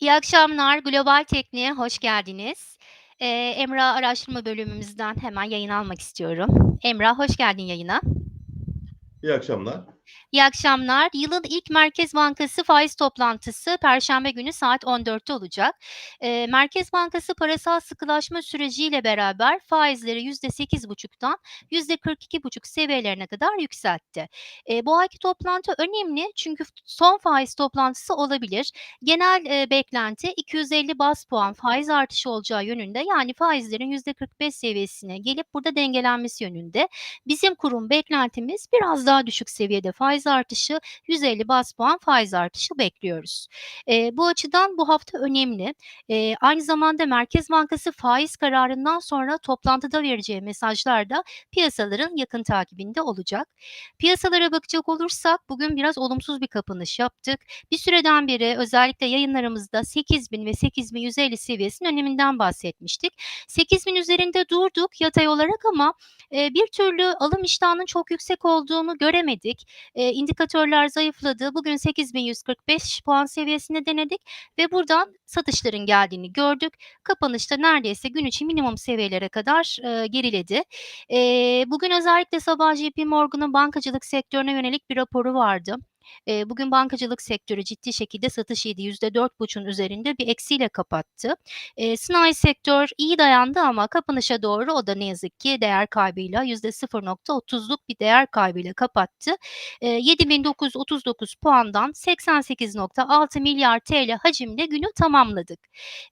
İyi akşamlar. Global Teknik'e hoş geldiniz. Eee, Emrah Araştırma Bölümümüzden hemen yayın almak istiyorum. Emrah, hoş geldin yayına. İyi akşamlar. İyi akşamlar. Yılın ilk Merkez Bankası faiz toplantısı Perşembe günü saat 14'te olacak. Eee, Merkez Bankası parasal sıkılaşma süreciyle beraber faizleri %8,5'tan %42,5 seviyelerine kadar yükseltti. Eee, bu ayki toplantı önemli çünkü son faiz toplantısı olabilir. Genel, eee, beklenti 250 baz puan faiz artışı olacağı yönünde. Yani faizlerin %45 seviyesine gelip burada dengelenmesi yönünde. Bizim kurum beklentimiz biraz daha düşük seviyede faiz artışı, 150 baz puan faiz artışı bekliyoruz. Eee, bu açıdan bu hafta önemli. Eee, aynı zamanda Merkez Bankası faiz kararından sonra toplantıda vereceği mesajlar da piyasaların yakın takibinde olacak. Piyasalara bakacak olursak bugün biraz olumsuz bir kapanış yaptık. Bir süreden beri özellikle yayınlarımızda 8.000 ve 8.150 seviyesinin öneminden bahsetmiştik. 8.000 üzerinde durduk yatay olarak ama, eee, bir türlü alım iştahının çok yüksek olduğunu göremedik. Eee, indikatörler zayıfladı. Bugün 8.145 puan seviyesinde denedik ve buradan satışların geldiğini gördük. Kapanışta neredeyse gün içi minimum seviyelere kadar, eee, geriledi. Eee, bugün özellikle sabah JP Morgan'ın bankacılık sektörüne yönelik bir raporu vardı. Eee, bugün bankacılık sektörü ciddi şekilde satış yedi. %4,5'un üzerinde bir eksiyle kapattı. Eee, sanayi sektör iyi dayandı ama kapanışa doğru o da ne yazık ki değer kaybıyla %0,30'luk bir değer kaybıyla kapattı. Eee, 7.939 puandan 88.6 milyar TL hacimle günü tamamladık.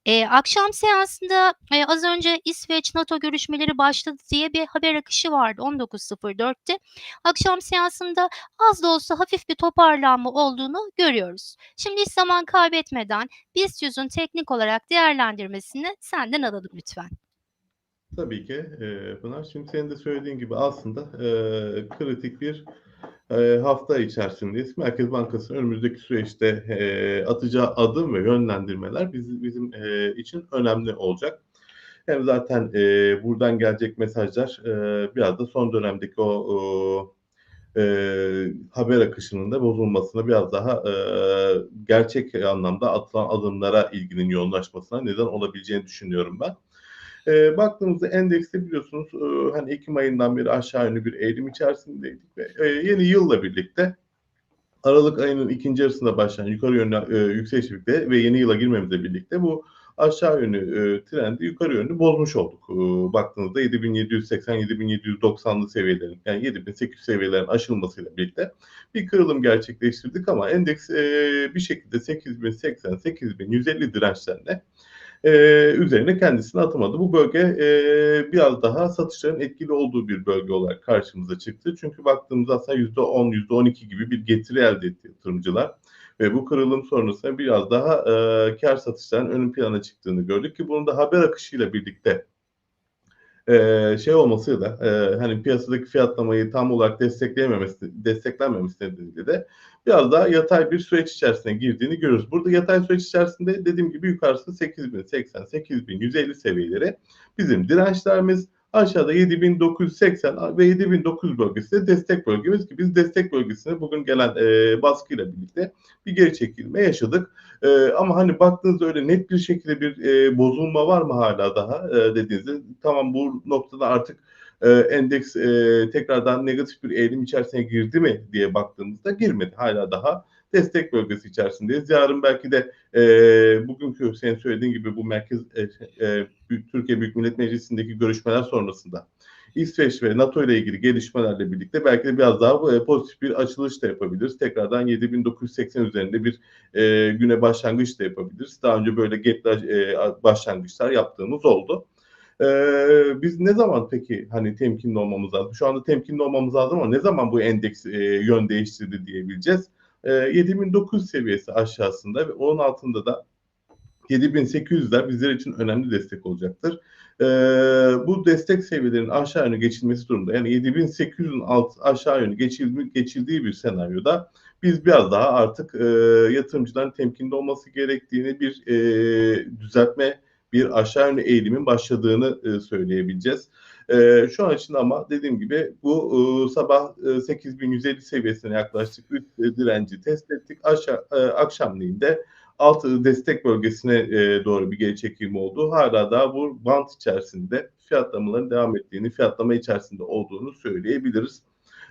Eee, akşam seansında, eee, az önce İsveç NATO görüşmeleri başladı diye bir haber akışı vardı 19.04'te. Akşam seansında az da olsa hafif bir toparlanma olduğunu görüyoruz. Şimdi hiç zaman kaybetmeden BIST 100'ün teknik olarak değerlendirmesini senden alalım lütfen. Tabii ki, eee, Pınar. Şimdi senin de söylediğin gibi aslında, eee, kritik bir, eee, hafta içerisindeyiz. Merkez Bankası önümüzdeki süreçte, eee, atacağı adım ve yönlendirmeler bizi bizim, eee, için önemli olacak. Hem zaten, eee, buradan gelecek mesajlar, eee, biraz da son dönemdeki o, eee, haber akışının da bozulmasına biraz daha, eee, gerçek anlamda atılan adımlara ilginin yoğunlaşmasına neden olabileceğini düşünüyorum ben. Eee, baktığımızda endekste biliyorsunuz, ııı, hani ekim ayından beri aşağı yönlü bir eğilim içerisindeydik ve, eee, yeni yılla birlikte aralık ayının 2'nci yarısında başlayan yukarı yönlü, eee, yükseliş birlikte ve yeni yıla girmemizle birlikte bu aşağı yönlü, eee, trendi yukarı yönlü bozmuş olduk. Uuu, baktığınızda 7.780-7.790'lı seviyelerin yani 7.800 seviyelerin aşılmasıyla birlikte bir kırılım gerçekleştirdik ama endeks, eee, bir şekilde 8.080-8.150 dirençlerine, eee, üzerine kendisini atamadı. Bu bölge, eee, biraz daha satışların etkili olduğu bir bölge olarak karşımıza çıktı. Çünkü baktığımızda aslında %10, %12 gibi bir getiri elde etti yatırımcılar ve bu kırılım sonrasında biraz daha, eee, kâr satışlarının ön plana çıktığını gördük ki bunun da haber akışıyla birlikte, eee, şey olmasıyla, eee, hani piyasadaki fiyatlamayı tam olarak destekleyememesi desteklenmemesi nedeniyle de biraz daha yatay bir süreç içerisine girdiğini görüyoruz. Burada yatay süreç içerisinde dediğim gibi yukarısı 8.080-8.150 seviyeleri bizim dirençlerimiz. Aşağıda 7.980 ve 7.900 bölgesi de destek bölgemiz ki biz destek bölgesine bugün gelen, eee, baskıyla birlikte bir geri çekilme yaşadık. Eee, ama hani baktığınızda öyle net bir şekilde bir, eee, bozulma var mı hâlâ daha, eee, dediğinizde tamam bu noktada artık, eee, endeks, eee, tekrardan negatif bir eğilim içerisine girdi mi diye baktığımızda girmedi. Hâlâ daha destek bölgesi içerisindeyiz. Yarın belki de, eee, bugünkü senin söylediğin gibi bu merkez, eee, eee, Türkiye Büyük Millet Meclisi'ndeki görüşmeler sonrasında İsveç ve NATO ile ilgili gelişmelerle birlikte belki de biraz daha, eee, pozitif bir açılış da yapabiliriz. Tekrardan 7.980 üzerinde bir, eee, güne başlangıç da yapabiliriz. Daha önce böyle gap'ler, eee, başlangıçlar yaptığımız oldu. Eee, biz ne zaman peki hani temkinli olmamız lazım? Şu anda temkinli olmamız lazım ama ne zaman bu endeks, eee, yön değiştirdi diyebileceğiz? Eee, 7.900 seviyesi aşağısında ve onun altında da 7.800'ler bizler için önemli destek olacaktır. Eee, bu destek seviyelerinin aşağı yönlü geçilmesi durumunda yani 7.800'ün alt aşağı yönlü geçilmi geçildiği bir senaryoda biz biraz daha artık, eee, yatırımcıların temkinli olması gerektiğini, bir, eee, düzeltme, bir aşağı yönlü eğilimin başladığını, ııı, söyleyebileceğiz. Eee, şu an için ama dediğim gibi bu, uuu, sabah, ııı, 8.150 seviyesine yaklaştık. Üst direnci test ettik. Aşağı, eee, akşamleyin de alt destek bölgesine e, doğru bir geri çekilme oldu. Hala daha bu bant içerisinde fiyatlamaların devam ettiğini, fiyatlama içerisinde olduğunu söyleyebiliriz.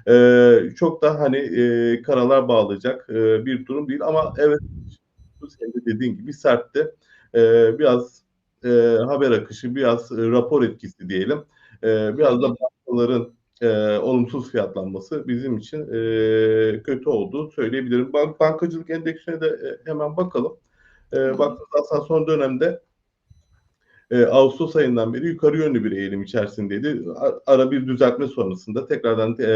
E, çok da hani e, karalar bağlayacak e, bir durum değil ama evet senin de dediğin gibi sertti. E, biraz e, haber akışı, biraz e, rapor etkisi diyelim. E, biraz da bankaların e, olumsuz fiyatlanması bizim için e, kötü olduğu söyleyebilirim. Bank, bankacılık endeksine de e, hemen bakalım. E, baktığınızda aslında son dönemde e, Ağustos ayından beri yukarı yönlü bir eğilim içerisindeydi. Ara bir düzeltme sonrasında tekrardan e,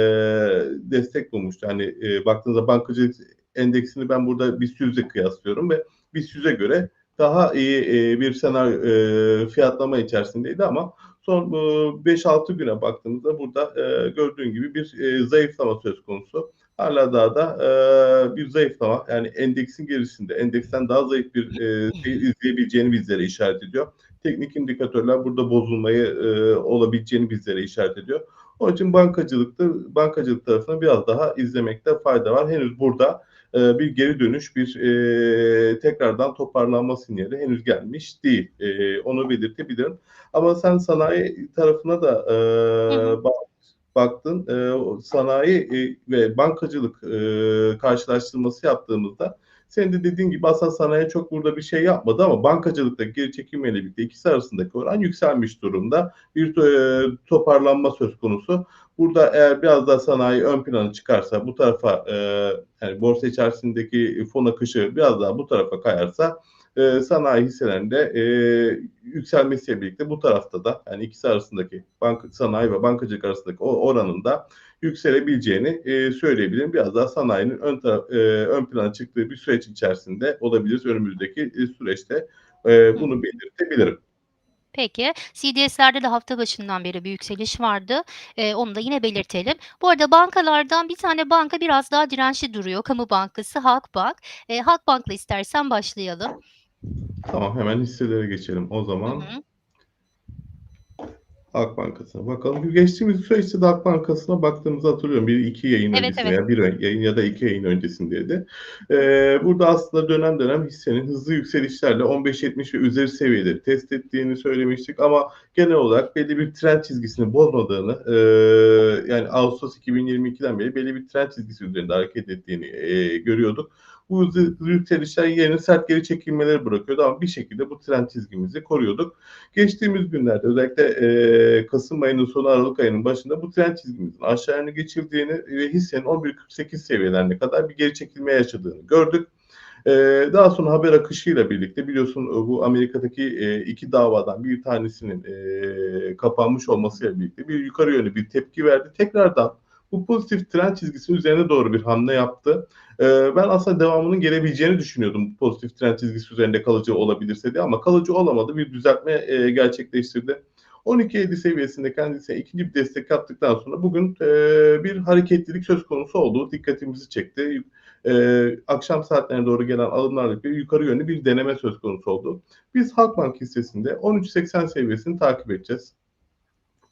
destek bulmuştu. Hani e, baktığınızda bankacılık endeksini ben burada BIST 100'e kıyaslıyorum ve BIST 100'e göre daha iyi e, bir senaryo e, fiyatlama içerisindeydi ama son e, 5-6 güne baktığımızda burada e, gördüğün gibi bir e, zayıflama söz konusu. Hala daha da e, bir zayıflama yani endeksin gerisinde endeksten daha zayıf bir e, seyir izleyebileceğini bizlere işaret ediyor. Teknik indikatörler burada bozulmayı e, olabileceğini bizlere işaret ediyor. Onun için bankacılıkta bankacılık tarafına biraz daha izlemekte fayda var. Henüz burada e, bir geri dönüş, bir e, tekrardan toparlanma sinyali henüz gelmiş değil. E, onu belirtebilirim. Ama sen sanayi tarafına da e, bak, baktın. E, sanayi e, ve bankacılık e, karşılaştırması yaptığımızda senin de dediğin gibi aslında sanayi çok burada bir şey yapmadı ama bankacılıktaki geri çekilmeyle birlikte ikisi arasındaki oran yükselmiş durumda. Bir e, toparlanma söz konusu. Burada eğer biraz daha sanayi ön plana çıkarsa bu tarafa e, yani borsa içerisindeki fon akışı biraz daha bu tarafa kayarsa e, sanayi hisselerinde yükselmesiyle birlikte bu tarafta da yani ikisi arasındaki bank sanayi ve bankacılık arasındaki o oranın da yükselebileceğini e, söyleyebilirim. Biraz daha sanayinin ön taraf, e, ön plana çıktığı bir süreç içerisinde olabiliriz önümüzdeki e, süreçte. E, bunu belirtebilirim. Peki. CDS'lerde de hafta başından beri bir yükseliş vardı. Eee, onu da yine belirtelim. Bu arada bankalardan bir tane banka biraz daha dirençli duruyor. Kamu bankası Halkbank. Eee, Halkbank'la istersen başlayalım. Tamam hemen hisselere geçelim o Hı zaman. hı. Halk Bankası'na bakalım. Geçtiğimiz süreçte de Halk Bankası'na baktığımızı hatırlıyorum. Bir iki yayın Evet, öncesi evet. veya bir yayın ya da iki yayın öncesindeydi. Ee, burada aslında dönem dönem hissenin hızlı yükselişlerle 15-70 ve üzeri seviyeleri test ettiğini söylemiştik ama genel olarak belli bir trend çizgisini bozmadığını e, yani Ağustos 2022'den beri belli bir trend çizgisi üzerinde hareket ettiğini e, görüyorduk. Bu yükselişler yerine sert geri çekilmeleri bırakıyordu ama bir şekilde bu trend çizgimizi koruyorduk. Geçtiğimiz günlerde özellikle e, Kasım ayının sonu Aralık ayının başında bu trend çizgimizin aşağı yönlü geçildiğini ve hissenin 11.48 seviyelerine kadar bir geri çekilme yaşadığını gördük. Daha sonra haber akışıyla birlikte biliyorsun bu Amerika'daki e, iki davadan bir tanesinin e, kapanmış olmasıyla birlikte bir yukarı yönlü bir tepki verdi. Tekrardan bu pozitif trend çizgisi üzerine doğru bir hamle yaptı. Ee, ben aslında devamının gelebileceğini düşünüyordum bu pozitif trend çizgisi üzerinde kalıcı olabilirse diye ama kalıcı olamadı. Bir düzeltme e, gerçekleştirdi. 12.50 seviyesinde kendisine ikinci bir destek yaptıktan sonra bugün e, bir hareketlilik söz konusu oldu. Dikkatimizi çekti. E, akşam saatlerine doğru gelen alımlarla bir yukarı yönlü bir deneme söz konusu oldu. Biz Halkbank hissesinde 13.80 seviyesini takip edeceğiz.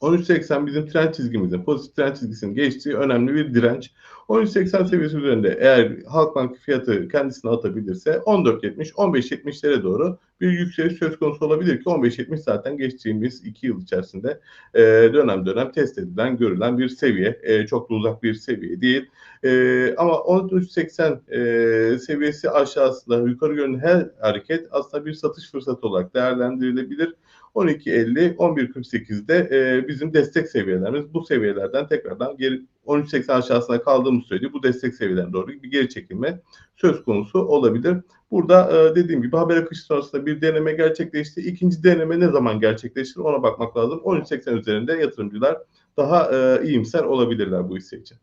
13.80 bizim trend çizgimizin, pozitif trend çizgisinin geçtiği önemli bir direnç. 13.80 seviyesi üzerinde eğer Halkbank fiyatı kendisine atabilirse 14.70, 15.70'lere doğru bir yükseliş söz konusu olabilir ki 15.70 zaten geçtiğimiz 2 yıl içerisinde e, dönem dönem test edilen, görülen bir seviye. E, çok da uzak bir seviye değil. E, ama 13.80 e, seviyesi aşağısında yukarı yönlü her hareket aslında bir satış fırsatı olarak değerlendirilebilir. 12.50, 11.48'de e, bizim destek seviyelerimiz. Bu seviyelerden tekrardan geri 13.80 aşağısına kaldığımız sürece bu destek seviyelerine doğru bir geri çekilme söz konusu olabilir. Burada e, dediğim gibi haber akışı sonrasında bir deneme gerçekleşti. İkinci deneme ne zaman gerçekleşir ona bakmak lazım. 13.80 üzerinde yatırımcılar daha e, iyimser olabilirler bu hisse için.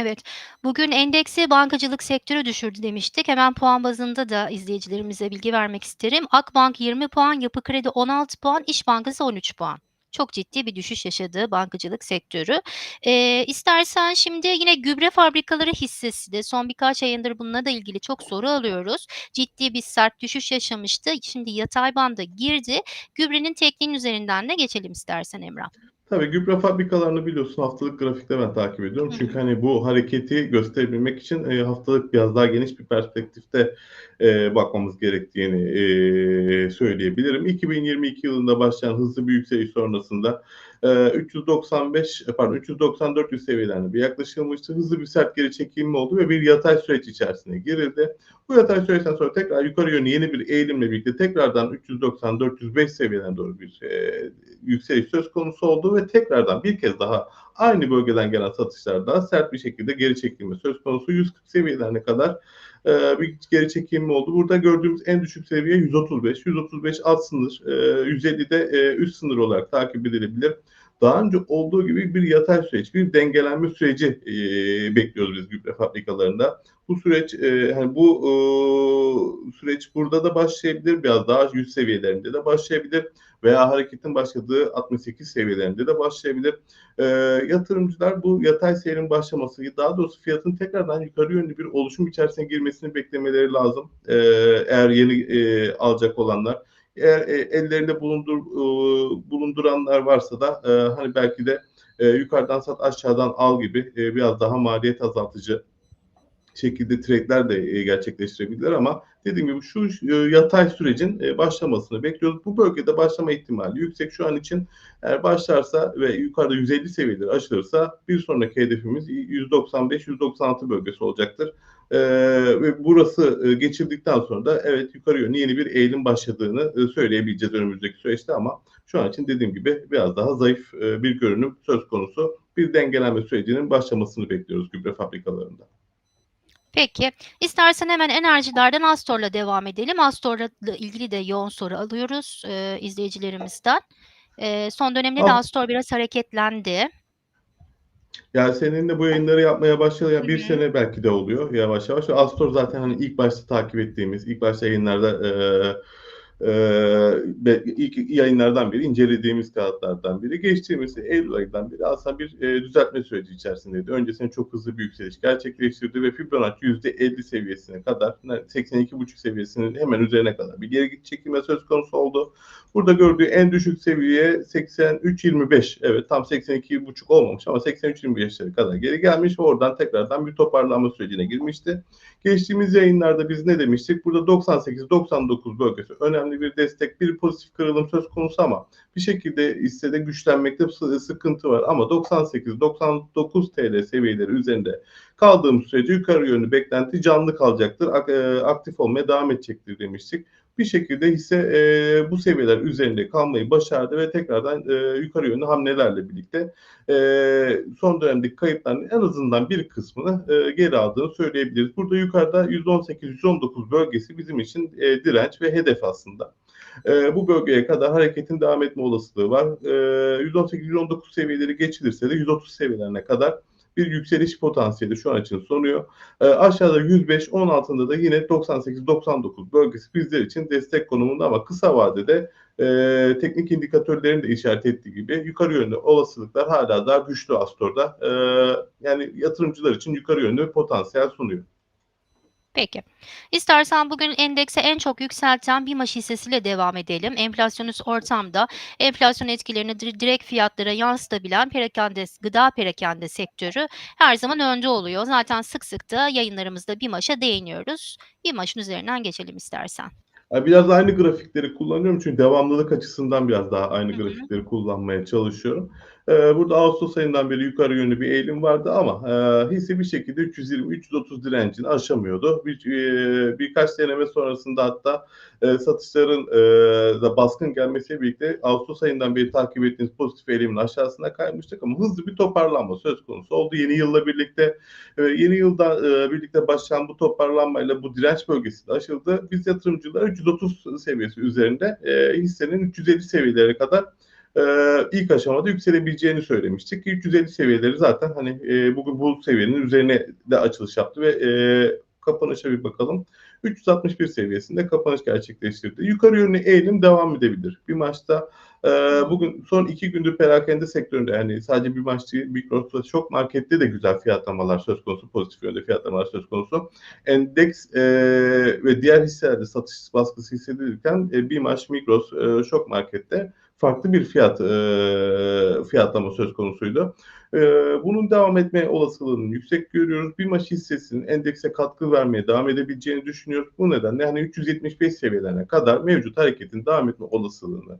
Evet. Bugün endeksi bankacılık sektörü düşürdü demiştik. Hemen puan bazında da izleyicilerimize bilgi vermek isterim. Akbank 20 puan, Yapı Kredi 16 puan, İş Bankası 13 puan. Çok ciddi bir düşüş yaşadığı bankacılık sektörü. Ee, istersen şimdi yine gübre fabrikaları hissesi de son birkaç ayındır bununla da ilgili çok soru alıyoruz. Ciddi bir sert düşüş yaşamıştı. Şimdi yatay banda girdi. Gübrenin tekniğin üzerinden de geçelim istersen Emrah. Tabii gübre fabrikalarını biliyorsun haftalık grafikte ben takip ediyorum. Hı Çünkü hani bu hareketi gösterebilmek için e, haftalık biraz daha geniş bir perspektifte e, bakmamız gerektiğini e, söyleyebilirim. 2022 yılında başlayan hızlı bir yükseliş sonrasında e, 395 pardon 390-400 seviyelerine bir yaklaşılmıştı. Hızlı bir sert geri çekilme oldu ve bir yatay süreç içerisine girildi. Bu yatay süreçten sonra tekrar yukarı yönlü yeni bir eğilimle birlikte tekrardan 390-405 seviyelerine doğru bir e, yükseliş söz konusu oldu ve tekrardan bir kez daha aynı bölgeden gelen satışlarda sert bir şekilde geri çekilme söz konusu 140 seviyelerine kadar e, bir geri çekilme oldu. Burada gördüğümüz en düşük seviye 135. 135 alt sınır, e, 150 de e, üst sınır olarak takip edilebilir. Daha önce olduğu gibi bir yatay süreç, bir dengelenme süreci e, bekliyoruz biz gübre fabrikalarında. Bu süreç, e, hani bu e, süreç burada da başlayabilir, biraz daha yüz seviyelerinde de başlayabilir veya hareketin başladığı 68 seviyelerinde de başlayabilir. E, yatırımcılar bu yatay seyrin başlaması, daha doğrusu fiyatın tekrardan yukarı yönlü bir oluşum içerisine girmesini beklemeleri lazım. E, eğer yeni e, alacak olanlar. Eğer e, ellerinde bulundur, e, bulunduranlar varsa da e, hani belki de e, yukarıdan sat aşağıdan al gibi e, biraz daha maliyet azaltıcı şekilde trade'ler de e, gerçekleştirebilirler ama dediğim gibi şu e, yatay sürecin e, başlamasını bekliyoruz. Bu bölgede başlama ihtimali yüksek. Şu an için eğer başlarsa ve yukarıda 150 seviyeleri aşılırsa bir sonraki hedefimiz 195-196 bölgesi olacaktır. Ee, ve burası e, geçirdikten sonra da evet yukarı yönlü yeni bir eğilim başladığını e, söyleyebileceğiz önümüzdeki süreçte ama şu an için dediğim gibi biraz daha zayıf e, bir görünüm söz konusu. Bir dengelenme sürecinin başlamasını bekliyoruz gübre fabrikalarında. Peki. İstersen hemen enerjilerden Astor'la devam edelim. Astor'la ilgili de yoğun soru alıyoruz e, izleyicilerimizden. E, son dönemde de. Astor biraz hareketlendi. Yani seninle bu yayınları yapmaya başlayalı Hı bir hı. sene belki de oluyor yavaş yavaş. Astor zaten hani ilk başta takip ettiğimiz, ilk başta yayınlarda e, e, ilk yayınlardan biri, incelediğimiz kağıtlardan biri. Geçtiğimiz Eylül ayından beri aslında bir e, düzeltme süreci içerisindeydi. Öncesinde çok hızlı bir yükseliş gerçekleştirdi ve Fibonacci %50 seviyesine kadar, 82,5 seviyesinin hemen üzerine kadar bir geri çekilme söz konusu oldu. Burada gördüğü en düşük seviye 83.25. Evet tam 82.5 olmamış ama 83.25'lere kadar geri gelmiş oradan tekrardan bir toparlanma sürecine girmişti. Geçtiğimiz yayınlarda biz ne demiştik? Burada 98-99 bölgesi önemli bir destek, bir pozitif kırılım söz konusu ama bir şekilde hissede güçlenmekte sı- sıkıntı var. Ama 98-99 TL seviyeleri üzerinde kaldığımız sürece yukarı yönlü beklenti canlı kalacaktır. Ak- e, Aktif olmaya devam edecektir demiştik bir şekilde hisse e, bu seviyeler üzerinde kalmayı başardı ve tekrardan e, yukarı yönlü hamlelerle birlikte e, son dönemdeki kayıpların en azından bir kısmını e, geri aldığını söyleyebiliriz. Burada yukarıda 118-119 bölgesi bizim için e, direnç ve hedef aslında. E, bu bölgeye kadar hareketin devam etme olasılığı var. E, 118-119 seviyeleri geçilirse de 130 seviyelerine kadar bir yükseliş potansiyeli şu an için sunuyor. E, aşağıda 105, 10 altında da yine 98-99 bölgesi bizler için destek konumunda ama kısa vadede e, teknik indikatörlerin de işaret ettiği gibi yukarı yönlü olasılıklar hala daha güçlü Astor'da. E, yani yatırımcılar için yukarı yönlü potansiyel sunuyor. Peki. İstersen bugün endekse en çok yükselten BİMAŞ hissesiyle devam edelim. Enflasyonist ortamda enflasyon etkilerini dir- direkt fiyatlara yansıtabilen perakende, gıda perakende sektörü her zaman önde oluyor. Zaten sık sık da yayınlarımızda BİMAŞ'a değiniyoruz. BİMAŞ'ın üzerinden geçelim istersen. Biraz aynı grafikleri kullanıyorum çünkü devamlılık açısından biraz daha aynı Hı hı. grafikleri kullanmaya çalışıyorum. Ee, burada Ağustos ayından beri yukarı yönlü bir eğilim vardı ama e, hisse bir şekilde 320-330 direncini aşamıyordu. Bir, e, birkaç deneme sonrasında hatta e, satışların e, da baskın gelmesiyle birlikte Ağustos ayından beri takip ettiğiniz pozitif eğilimin aşağısına kaymıştık ama hızlı bir toparlanma söz konusu oldu. Yeni yılla birlikte e, yeni yılda e, birlikte başlayan bu toparlanmayla bu direnç bölgesi de aşıldı. Biz yatırımcılar 330 seviyesi üzerinde e, hissenin 350 seviyelere kadar e, ilk aşamada yükselebileceğini söylemiştik. 350 seviyeleri zaten hani e, bugün bu seviyenin üzerine de açılış yaptı ve e, kapanışa bir bakalım. 361 seviyesinde kapanış gerçekleştirdi. Yukarı yönlü eğilim devam edebilir. Bir maçta e, bugün son iki gündür perakende sektöründe yani sadece bir maç Migros'ta çok markette de güzel fiyatlamalar söz konusu. Pozitif yönde fiyatlamalar söz konusu. Endeks e, ve diğer hisselerde satış baskısı hissedilirken e, bir maç Migros e, şok markette farklı bir fiyat eee, fiyatlama söz konusuydu. Eee, bunun devam etme olasılığını yüksek görüyoruz. BİMAŞ hissesinin endekse katkı vermeye devam edebileceğini düşünüyoruz. Bu nedenle hani 375 seviyelerine kadar mevcut hareketin devam etme olasılığını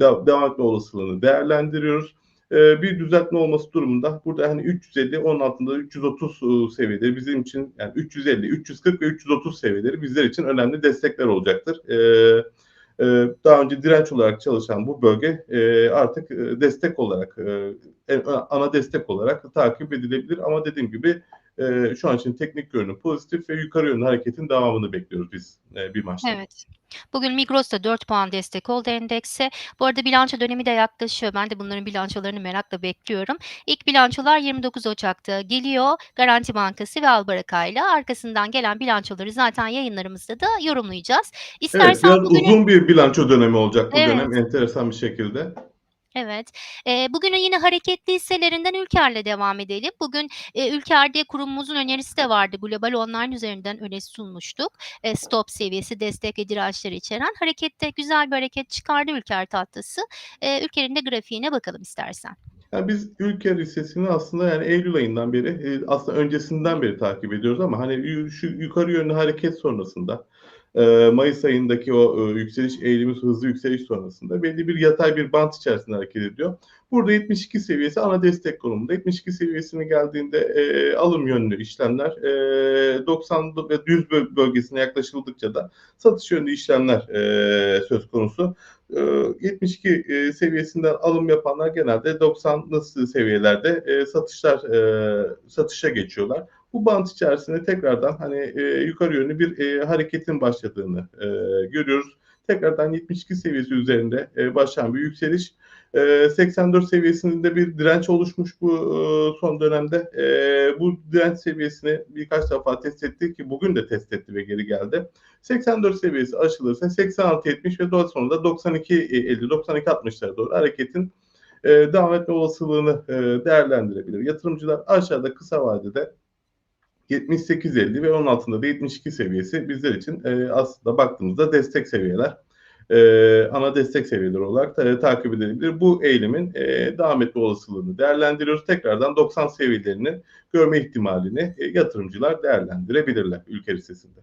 de- devam etme olasılığını değerlendiriyoruz. Eee, bir düzeltme olması durumunda burada hani 350 onun altında 330 ıı, seviyeleri bizim için yani 350, 340 ve 330 seviyeleri bizler için önemli destekler olacaktır. Eee ee, daha önce direnç olarak çalışan bu bölge e, artık e, destek olarak e, ana destek olarak takip edilebilir. Ama dediğim gibi e, şu an için teknik görünüm pozitif ve yukarı yönlü hareketin devamını bekliyoruz biz e, bir maçta. Evet. Bugün Migros da 4 puan destek oldu endekse. Bu arada bilanço dönemi de yaklaşıyor. Ben de bunların bilançolarını merakla bekliyorum. İlk bilançolar 29 Ocak'ta geliyor. Garanti Bankası ve Albaraka ile arkasından gelen bilançoları zaten yayınlarımızda da yorumlayacağız. Evet, İstersen biraz bugünün uzun bir bilanço dönemi olacak bu Evet. dönem enteresan bir şekilde. Evet. Eee, bugünün yine hareketli hisselerinden Ülker'le devam edelim. Bugün, eee, Ülker'de kurumumuzun önerisi de vardı. Global Online üzerinden öne sunmuştuk. Eee, stop seviyesi, destek ve dirençleri içeren. Harekette güzel bir hareket çıkardı Ülker tahtası. Eee, Ülker'in de grafiğine bakalım istersen. Yani biz Ülker hissesini aslında yani Eylül ayından beri e, aslında öncesinden beri takip ediyoruz ama hani şu yukarı yönlü hareket sonrasında e, Mayıs ayındaki o e, yükseliş eğilimi hızlı yükseliş sonrasında belli bir yatay bir bant içerisinde hareket ediyor. Burada 72 seviyesi ana destek konumunda. 72 seviyesine geldiğinde e, alım yönlü işlemler e, 90 ve 100 böl- bölgesine yaklaşıldıkça da satış yönlü işlemler e, söz konusu. E, 72 e, seviyesinden alım yapanlar genelde 90'lı seviyelerde e, satışlar e, satışa geçiyorlar. Bu bant içerisinde tekrardan hani e, yukarı yönlü bir e, hareketin başladığını e, görüyoruz. Tekrardan 72 seviyesi üzerinde e, başlayan bir yükseliş. E, 84 seviyesinde bir direnç oluşmuş bu e, son dönemde. E, bu direnç seviyesini birkaç defa test etti ki bugün de test etti ve geri geldi. 84 seviyesi aşılırsa 86-70 ve daha sonra da 92-50-92-60'lara doğru hareketin e, devam etme olasılığını e, değerlendirebilir. Yatırımcılar aşağıda kısa vadede 78-50 ve onun altında da 72 seviyesi bizler için e, aslında baktığımızda destek seviyeler. E, ana destek seviyeleri olarak ta- takip edilebilir. Bu eğilimin e, devam etme olasılığını değerlendiriyoruz. Tekrardan 90 seviyelerini görme ihtimalini e, yatırımcılar değerlendirebilirler ülke listesinde.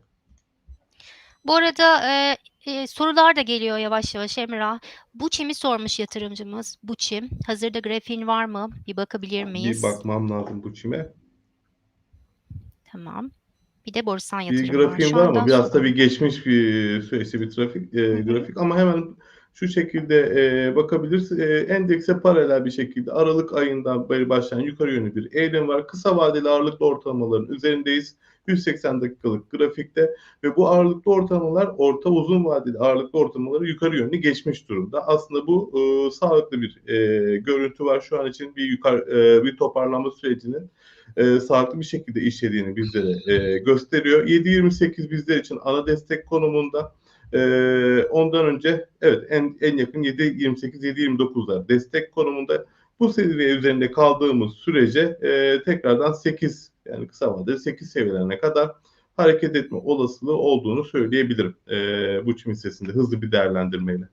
Bu arada, eee, eee, sorular da geliyor yavaş yavaş Emrah. Buçim'i sormuş yatırımcımız. Buçim. Hazırda grafiğin var mı? Bir bakabilir Bir miyiz? bakmam lazım bu çime. Tamam. Bir de Borusan Bir Yatırım var. grafiğim var ama biraz tabii geçmiş bir süreçli bir trafik e, grafik ama hemen şu şekilde e, bakabiliriz. E, endekse paralel bir şekilde Aralık ayından beri başlayan yukarı yönlü bir eğilim var. Kısa vadeli ağırlıklı ortalamaların üzerindeyiz. 180 dakikalık grafikte ve bu ağırlıklı ortalamalar orta uzun vadeli ağırlıklı ortalamaları yukarı yönlü geçmiş durumda. Aslında bu e, sağlıklı bir e, görüntü var şu an için bir yukarı e, bir toparlanma sürecinin e, sağlıklı bir şekilde işlediğini bizlere e, gösteriyor. 7.28 bizler için ana destek konumunda. E, ondan önce evet en, en yakın 7.28 7.29'lar destek konumunda. Bu seviye üzerinde kaldığımız sürece e, tekrardan 8 yani kısa vadede 8 seviyelerine kadar hareket etme olasılığı olduğunu söyleyebilirim. E, bu çim hissesinde hızlı bir değerlendirmeyle.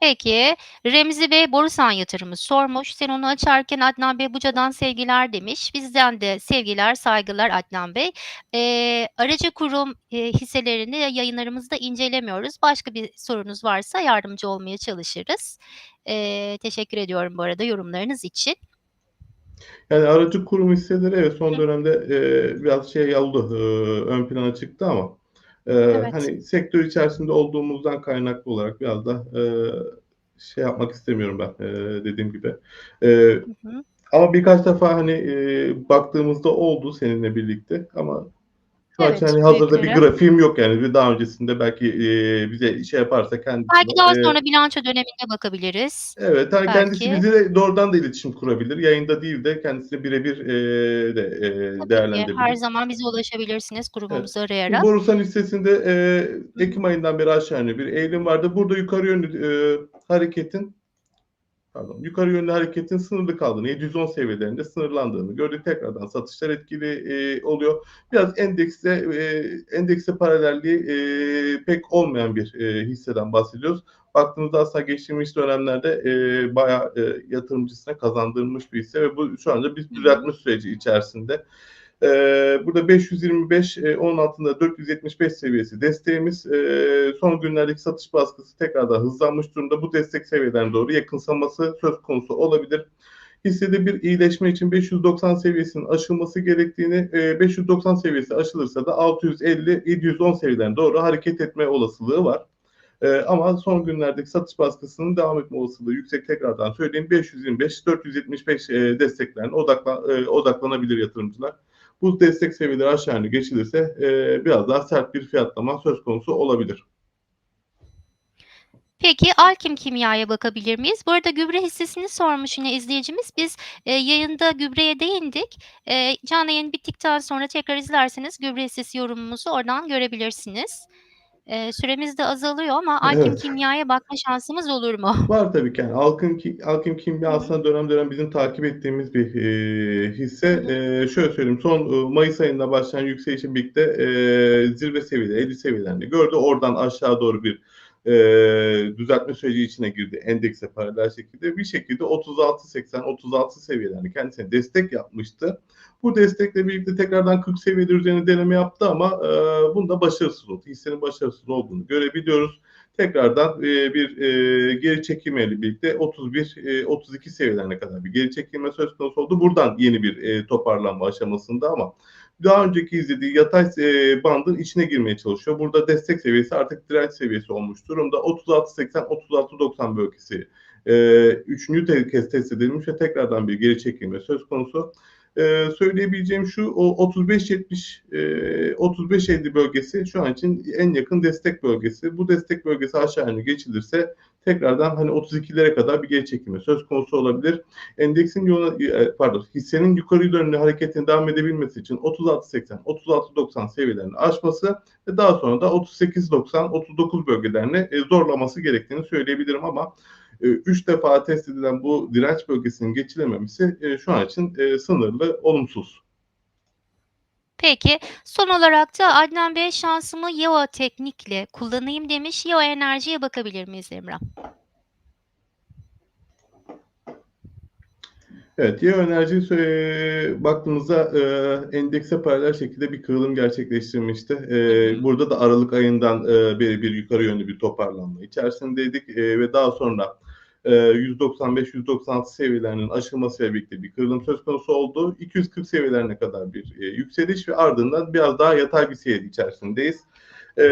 Peki, Remzi Bey Borusan Yatırımı sormuş. Sen onu açarken Adnan Bey Buca'dan sevgiler demiş. Bizden de sevgiler, saygılar Adnan Bey. Eee, aracı kurum eee, hisselerini yayınlarımızda incelemiyoruz. Başka bir sorunuz varsa yardımcı olmaya çalışırız. Eee, teşekkür ediyorum bu arada yorumlarınız için. Yani aracı kurum hisseleri evet son dönemde e, biraz şey oldu, e, ön plana çıktı ama e, Evet. hani sektör içerisinde olduğumuzdan kaynaklı olarak biraz da e, şey yapmak istemiyorum ben e, dediğim gibi. E, Hı hı. ama birkaç defa hani e, baktığımızda oldu seninle birlikte ama şu an Evet, hani hazırda bir grafiğim yok yani bir daha öncesinde belki e, bize şey yaparsa kendisi Belki daha e, sonra bilanço döneminde bakabiliriz. Evet, kendisi Belki. bizle doğrudan da iletişim kurabilir. Yayında değil de kendisine birebir e, de e, Tabii ki her değerlendirebilir. zaman bize ulaşabilirsiniz Evet. kurumumuzu Bu arayarak. Borusan hissesinde e. Ekim ayından beri aşağı yönlü bir eğilim vardı. Burada yukarı yönlü e, hareketin pardon, yukarı yönlü hareketin sınırlı kaldığını, 710 seviyelerinde sınırlandığını gördük. Tekrardan satışlar etkili e, oluyor. Biraz endekste e, endekse paralelliği e, pek olmayan bir e, hisseden bahsediyoruz. Baktığımızda aslında geçtiğimiz dönemlerde e, bayağı e, yatırımcısına kazandırılmış bir hisse ve bu şu anda bir düzeltme süreci içerisinde. Ee, burada 525, e, onun altında 475 seviyesi desteğimiz. Ee, son günlerdeki satış baskısı tekrardan hızlanmış durumda. Bu destek seviyelerine doğru yakınsaması söz konusu olabilir. Hissede bir iyileşme için 590 seviyesinin aşılması gerektiğini, e, 590 seviyesi aşılırsa da 650-710 seviyelerine doğru hareket etme olasılığı var. Ee, ama son günlerdeki satış baskısının devam etme olasılığı yüksek tekrardan söyleyeyim. 525-475 e, desteklerine e, odaklanabilir yatırımcılar. Bu destek seviyeleri aşağı yönlü geçilirse e, biraz daha sert bir fiyatlama söz konusu olabilir. Peki Alkim Kimya'ya bakabilir miyiz? Bu arada gübre hissesini sormuş yine izleyicimiz. Biz e, yayında gübreye değindik. E, canlı yayın bittikten sonra tekrar izlerseniz gübre hissesi yorumumuzu oradan görebilirsiniz. E, süremiz de azalıyor ama Alkim Evet. Kimya'ya bakma şansımız olur mu? Var tabii ki. Yani Alkım, Ki- Alkım Kimya Hı hı. aslında dönem dönem bizim takip ettiğimiz bir e, hisse. Hı. E, şöyle söyleyeyim, son e, Mayıs ayında başlayan yükselişle birlikte e, zirve seviyeleri, 50 seviyelerini gördü. Oradan aşağı doğru bir e, düzeltme süreci içine girdi endekse paralel şekilde. Bir şekilde 36-80, 36 seviyelerini kendisine destek yapmıştı. Bu destekle birlikte tekrardan 40 seviyeler üzerine deneme yaptı ama e, bunda başarısız oldu. Hissenin başarısız olduğunu görebiliyoruz tekrardan e, bir e, geri çekilmeyle birlikte 31 e, 32 seviyelerine kadar bir geri çekilme söz konusu oldu. Buradan yeni bir e, toparlanma aşamasında ama daha önceki izlediği yatay e, bandın içine girmeye çalışıyor. Burada destek seviyesi artık direnç seviyesi olmuş durumda. 36.80 36.90 bölgesi e, üçüncü kez test edilmiş ve tekrardan bir geri çekilme söz konusu. Ee, söyleyebileceğim şu o 35-70 e, 35-50 bölgesi şu an için en yakın destek bölgesi. Bu destek bölgesi aşağı yönlü geçilirse tekrardan hani 32'lere kadar bir geri çekilme söz konusu olabilir. Endeksin yola, e, pardon hissenin yukarı yönlü hareketine devam edebilmesi için 36-80 36-90 seviyelerini aşması ve daha sonra da 38-90 39 bölgelerini e, zorlaması gerektiğini söyleyebilirim ama 3 defa test edilen bu direnç bölgesinin geçilememesi e, şu an için e, sınırlı, olumsuz. Peki son olarak da Adnan Bey şansımı Yeo teknikle kullanayım demiş. Yeo enerjiye bakabilir miyiz Emrah? Evet, Yeo Enerji e, baktığımızda e, endekse paralel şekilde bir kırılım gerçekleştirmişti. E, burada da Aralık ayından e, bir, bir yukarı yönlü bir toparlanma içerisindeydik e, ve daha sonra e, 195-196 seviyelerinin aşılmasıyla birlikte bir kırılım söz konusu oldu. 240 seviyelerine kadar bir e, yükseliş ve ardından biraz daha yatay bir seyir içerisindeyiz. E,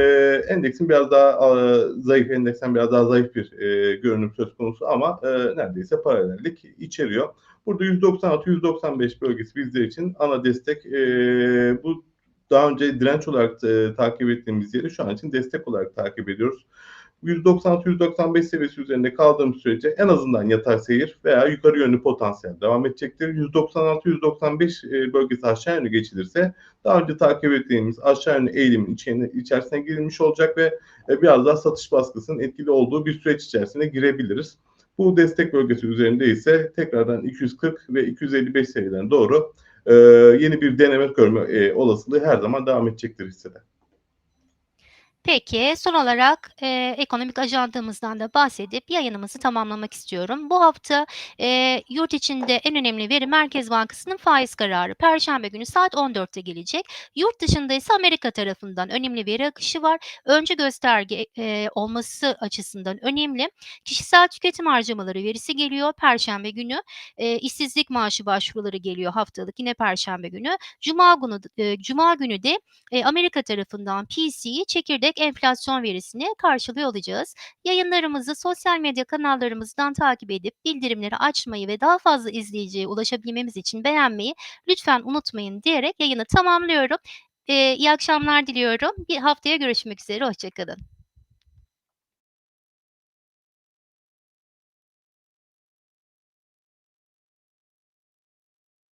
endeksin biraz daha zayıf, endeksten biraz daha zayıf bir e, görünüm söz konusu ama e, neredeyse paralellik içeriyor. Burada 196-195 bölgesi bizler için ana destek. Bu daha önce direnç olarak takip ettiğimiz yeri şu an için destek olarak takip ediyoruz. 196-195 seviyesi üzerinde kaldığımız sürece en azından yatay seyir veya yukarı yönlü potansiyel devam edecektir. 196-195 bölgesi aşağı yönlü geçilirse daha önce takip ettiğimiz aşağı yönlü eğilimin içine, içerisine girilmiş olacak ve biraz daha satış baskısının etkili olduğu bir süreç içerisine girebiliriz. Bu destek bölgesi üzerinde ise tekrardan 240 ve 255 seviyelerine doğru e, yeni bir deneme görme e, olasılığı her zaman devam edecektir hissede. Peki son olarak e, ekonomik ajandamızdan da bahsedip yayınımızı tamamlamak istiyorum. Bu hafta e, yurt içinde en önemli veri Merkez Bankası'nın faiz kararı. Perşembe günü saat 14'te gelecek. Yurt dışında ise Amerika tarafından önemli veri akışı var. Öncü gösterge e, olması açısından önemli. Kişisel tüketim harcamaları verisi geliyor Perşembe günü. E, işsizlik maaşı başvuruları geliyor haftalık yine Perşembe günü. Cuma günü, e, Cuma günü de e, Amerika tarafından PCE çekirdek enflasyon verisini karşılıyor olacağız. Yayınlarımızı sosyal medya kanallarımızdan takip edip bildirimleri açmayı ve daha fazla izleyiciye ulaşabilmemiz için beğenmeyi lütfen unutmayın diyerek yayını tamamlıyorum. Ee, iyi akşamlar diliyorum. Bir haftaya görüşmek üzere. Hoşçakalın.